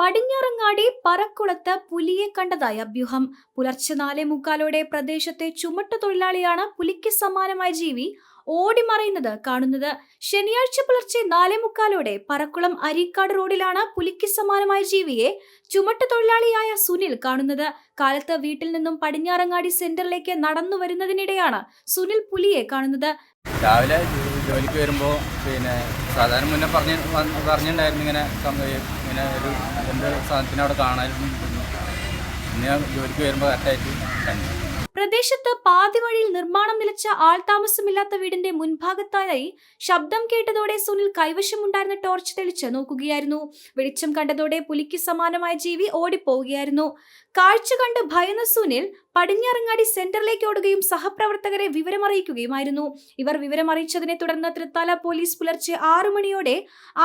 പടിഞ്ഞാറങ്ങാടി പറക്കുളത്ത് പുലിയെ കണ്ടതായി അഭ്യൂഹം. പുലർച്ചെ നാലേ മുക്കാലോടെ പ്രദേശത്തെ ചുമട്ടു തൊഴിലാളിയാണ് പുലിക്ക് സമാനമായ ജീവി ഓടിമറയുന്നത് കാണുന്നത്. ശനിയാഴ്ച പുലർച്ചെ നാലേ മുക്കാലോടെ പറക്കുളം അരീക്കാട് റോഡിലാണ് പുലിക്ക് സമാനമായ ജീവിയെ ചുമട്ട് തൊഴിലാളിയായ സുനിൽ കാണുന്നത്. കാലത്ത് വീട്ടിൽ നിന്നും പടിഞ്ഞാറങ്ങാടി സെന്ററിലേക്ക് നടന്നു വരുന്നതിനിടെയാണ് സുനിൽ പുലിയെ കാണുന്നത്. രാവിലെ ജോലിക്ക് വരുമ്പോൾ പിന്നെ സാധാരണ മുന്നേ പറഞ്ഞ് പറഞ്ഞിട്ടുണ്ടായിരുന്നു ഇങ്ങനെ ഇങ്ങനെ ഒരു എന്ത് സാധനത്തിനവിടെ കാണാനും ഞാൻ ജോലിക്ക് വരുമ്പോൾ കറക്റ്റായിട്ട് കണ്ടു പ്രദേശത്ത് പാതിവഴിയിൽ നിർമ്മാണം നിലച്ച ആൾതാമസമില്ലാത്ത വീടിന്റെ മുൻഭാഗത്തായി ശബ്ദം കേട്ടതോടെ സുനിൽ കൈവശമുണ്ടായിരുന്ന ടോർച്ച് തെളിച്ച് നോക്കുകയായിരുന്നു. വെളിച്ചം കണ്ടതോടെ പുലിക്ക് സമാനമായ ജീവി ഓടിപ്പോവുകയായിരുന്നു. കാഴ്ച കണ്ട് ഭയന്ന സുനിൽ പടിഞ്ഞാറങ്ങാടി സെന്ററിലേക്ക് ഓടുകയും സഹപ്രവർത്തകരെ വിവരമറിയിക്കുകയുമായിരുന്നു. ഇവർ വിവരമറിയിച്ചതിനെ തുടർന്ന് തൃത്താല പോലീസ് പുലർച്ചെ ആറു മണിയോടെ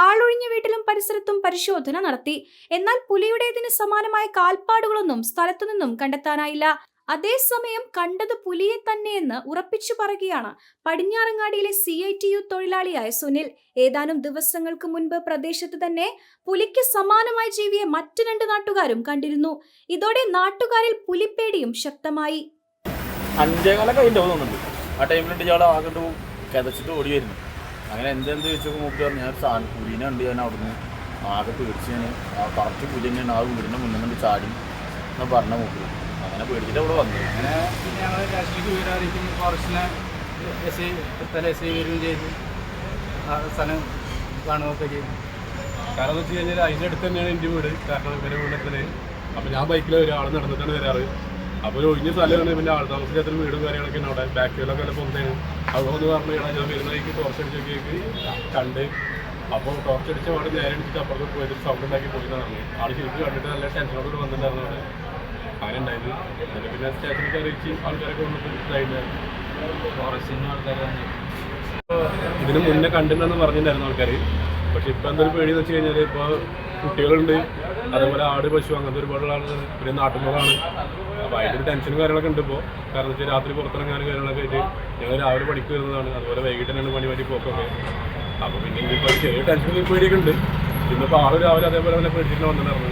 ആളൊഴിഞ്ഞ വീട്ടിലും പരിസരത്തും പരിശോധന നടത്തി. എന്നാൽ പുലിയുടേതിന് സമാനമായ കാൽപ്പാടുകളൊന്നും സ്ഥലത്തുനിന്നും കണ്ടെത്താനായില്ല. അതേസമയം കണ്ടത് പുലിയെ തന്നെയെന്ന് ഉറപ്പിച്ചു പറയുകയാണ്. പടിഞ്ഞാറങ്ങാടിയിലെ സി ഐ ടി യു തൊഴിലാളിയായ സുനിൽ ഏതാനും ദിവസങ്ങൾക്ക് മുൻപ് പ്രദേശത്ത് തന്നെ പുലിക്ക് സമാനമായി ജീവിയെ മറ്റു രണ്ട് നാട്ടുകാരും കണ്ടിരുന്നു. ഇതോടെ നാട്ടുകാരിൽ പുലിപ്പേടിയും ശക്തമായി. ആ ടൈമിൽ ആകട്ട് അങ്ങനെ എന്തെന്ത് ചോദിച്ചപ്പോൾ മൂപ്പര് പറഞ്ഞു ഞാൻ സാധനം പുലിനെ ഉണ്ട് ഞാൻ അവിടുന്ന് ആകെ പേടിച്ച് ഞാൻ കറക്റ്റ് പുലി ആ വീടിന്റെ മുന്നിൽ ചാടി എന്ന് പറഞ്ഞ മൂപ്പര്. അങ്ങനെ പേടിച്ചിട്ട് അവിടെ വന്നു. അങ്ങനെ പിന്നെ ഞങ്ങൾ വിവരം അറിയിക്കും ഫോറസ്റ്റിനെ എസ് ഐ തല എസ് ഐ വരികയും ചെയ്തു ആ സ്ഥലം കാണുകയൊക്കെ ചെയ്തു. കാരണം എന്ന് വെച്ച് കഴിഞ്ഞാൽ അതിന്റെ അടുത്ത് തന്നെയാണ് എന്റെ വീട്. കാരണം ഇവരെ വീട്ടിൽ അപ്പോൾ ഞാൻ ബൈക്കിൽ ഒരാൾ നടന്നിട്ടാണ് വരാറ്. അപ്പോൾ ഒരു ഒഴിഞ്ഞ സ്ഥലമാണ് പിന്നെ ആൾ താമസിക്കാത്തൊരു വീടും കാര്യങ്ങളൊക്കെ ഉണ്ട് അവിടെ. ബാക്കിലൊക്കെ നല്ല അവിടെ അതുകൊണ്ട് പറഞ്ഞു ഇടാ ഞാൻ വരുന്ന വഴിക്ക് ടോർച്ച് അടിച്ചൊക്കെ കണ്ട്. അപ്പോൾ ടോർച്ച് അടിച്ച അവിടെ നേരെ അടിച്ചിട്ട് അപ്പുറത്ത് പോയിട്ട് സൗണ്ട് ഉണ്ടാക്കി പോയി നടന്നു ആൾ ശരിക്കും കണ്ടിട്ട് നല്ല ടെൻഷനോട് വന്നിട്ടുണ്ടായിരുന്നു അവിടെ. അങ്ങനെ പിന്നെ സ്റ്റേഷനിൽ ആൾക്കാരൊക്കെ വന്നിട്ട് ഇതായിട്ടുണ്ടായിരുന്നു ഫോറസ്റ്റിൽ ഇതിന് മുന്നേ കണ്ടിട്ടുണ്ടെന്ന് പറഞ്ഞിട്ടുണ്ടായിരുന്നു ആൾക്കാർ പക്ഷെ ഇപ്പം എന്തൊരു പേടി എന്ന് വെച്ച് കഴിഞ്ഞാൽ ഇപ്പോൾ കുട്ടികളുണ്ട്. അതേപോലെ ആട് പശു അങ്ങനത്തെ ഒരുപാടുള്ള ആളുകൾ പിന്നെ നാട്ടുമ്പോഴാണ് അപ്പോൾ അതിന്റെ ഒരു ടെൻഷനും കാര്യങ്ങളൊക്കെ ഉണ്ട് ഇപ്പോൾ കാരണം വെച്ചാൽ രാത്രി പുറത്തിറങ്ങാനും കാര്യങ്ങളൊക്കെ ആയിട്ട് ഞങ്ങൾ രാവിലെ പണിക്ക് വരുന്നതാണ്. അതുപോലെ വൈകിട്ട് പണി പറ്റി പോക്കൊക്കെ. അപ്പോൾ പിന്നെ ഇതിപ്പോൾ ചെറിയ ടെൻഷനും പേടിയൊക്കെ ഉണ്ട്. ഇന്നിപ്പോൾ ആൾ രാവിലെ അതേപോലെ തന്നെ പേടിച്ചിട്ട് വന്നിട്ടുണ്ടായിരുന്നു